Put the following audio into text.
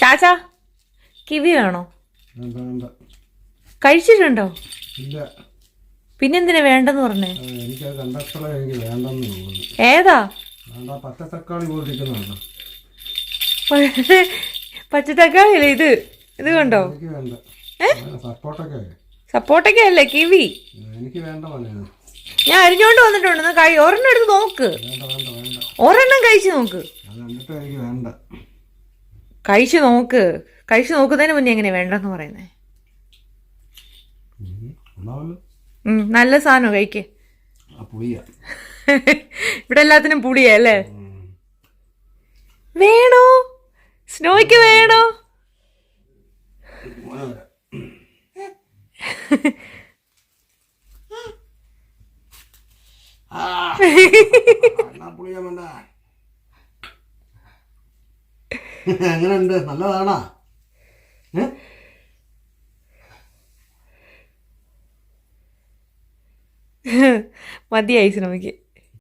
ചാച്ചാ kiwi വേണോ? കഴിച്ചിട്ടുണ്ടോ? പിന്നെന്തിനാ വേണ്ടെന്ന് പറഞ്ഞേ? ഏതാ? പച്ചത്തക്കാളി പച്ചത്തക്കാളിയല്ലേ ഇത്? ഇത് കണ്ടോ? സപ്പോർട്ടൊക്കെ. അല്ലേ കിവി? ഞാൻ അരിഞ്ഞോണ്ട് വന്നിട്ടുണ്ട്. കഴി ഒരെണ്ണം എടുത്ത് നോക്ക്. ഒരെണ്ണം കഴിച്ചു നോക്ക്. കണ്ടിട്ട് എനിക്ക് വേണ്ട. കഴിച്ചു നോക്ക്. കഴിച്ചു നോക്കുന്നതിന് മുന്നേ എങ്ങനെയാ വേണ്ടെന്ന് പറയുന്നേ. നല്ല സാധനം കഴിക്ക്. ഇവിടെ എല്ലാത്തിനും പുളിയാ അല്ലേ? വേണോ? സ്നോയ്ക്ക് വേണോ? ആ. പുളിയാ വേണ്ട. എങ്ങനെയുണ്ട്? നല്ലതാണാ? മതിയായി സ്നോയ്ക്ക്